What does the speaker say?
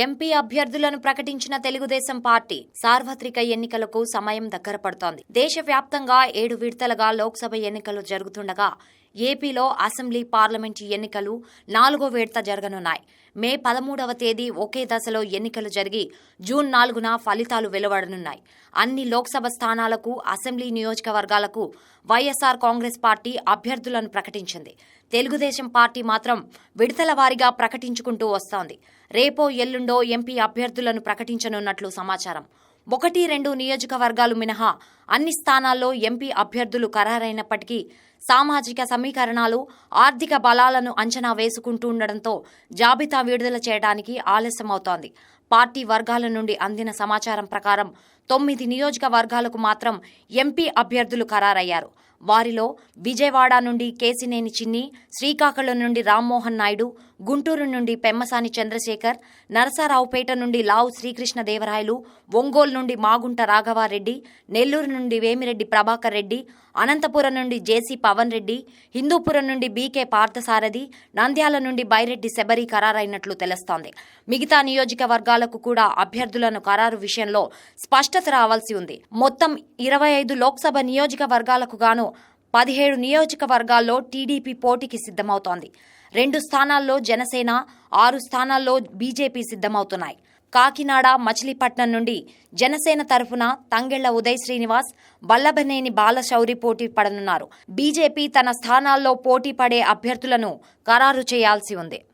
MP అభ్యర్థులను ప్రకటించిన Telugu Desam party సార్వత్రిక ఎన్నికలకు సమయం దగ్గర పడుతోంది. దేశవ్యాప్తంగా ఏడు విడతలుగా లోక్సభ ఎన్నికలు జరుగుతుండగా ఏపీలో అసెంబ్లీ పార్లమెంటు ఎన్నికలు నాలుగో విడత జరగనున్నాయి. మే పదమూడవ తేదీ ఒకే దశలో ఎన్నికలు జరిగి జూన్ నాలుగున ఫలితాలు వెలువడనున్నాయి. అన్ని లోక్సభ స్థానాలకు అసెంబ్లీ నియోజకవర్గాలకు వైఎస్సార్ కాంగ్రెస్ పార్టీ అభ్యర్థులను ప్రకటించింది. తెలుగుదేశం పార్టీ మాత్రం విడతల వారీగా ప్రకటించుకుంటూ వస్తోంది. రేపో ఎల్లుండో ఎంపీ అభ్యర్థులను ప్రకటించనున్నట్లు సమాచారం. ఒకటి రెండు నియోజకవర్గాలు మినహా అన్ని స్థానాల్లో ఎంపీ అభ్యర్థులు ఖరారైనప్పటికీ సామాజిక సమీకరణాలు ఆర్థిక బలాలను అంచనా వేసుకుంటూ ఉండడంతో జాబితా విడుదల చేయడానికి ఆలస్యమవుతోంది. పార్టీ వర్గాల నుండి అందిన సమాచారం ప్రకారం తొమ్మిది నియోజకవర్గాలకు మాత్రం ఎంపీ అభ్యర్థులు ఖరారయ్యారు. వారిలో విజయవాడ నుండి కేసినేని చిన్ని శ్రీకాకుళం నుండి రామ్మోహన్ నాయుడు గుంటూరు నుండి పెమ్మసాని చంద్రశేఖర్ నరసరావుపేట నుండి లావు శ్రీకృష్ణదేవరాయలు ఒంగోలు నుండి మాగుంట రాఘవారెడ్డి నెల్లూరు నుండి వేమిరెడ్డి ప్రభాకర్ రెడ్డి అనంతపురం నుండి జేసీ పవన్ రెడ్డి హిందూపురం నుండి బీకే పార్థసారథి నంద్యాల నుండి బైరెడ్డి శబరి ఖరారైనట్లు తెలుస్తోంది. మిగతా నియోజకవర్గాలకు కూడా అభ్యర్థులను ఖరారు విషయంలో స్పష్టత రావాల్సి ఉంది. మొత్తం ఇరవై ఐదు లోక్సభ నియోజకవర్గాలకు గాను పదిహేడు నియోజకవర్గాల్లో టీడీపీ పోటీకి సిద్ధమవుతోంది. రెండు స్థానాల్లో జనసేన ఆరు స్థానాల్లో బీజేపీ సిద్ధమవుతున్నాయి. కాకినాడ మచిలీపట్నం నుండి జనసేన తరఫున తంగెళ్ళ ఉదయ్ శ్రీనివాస్ వల్లభనేని బాలశౌరి పోటీ పడనున్నారు. బీజేపీ తన స్థానాల్లో పోటీ పడే అభ్యర్థులను ఖరారు చేయాల్సి ఉంది.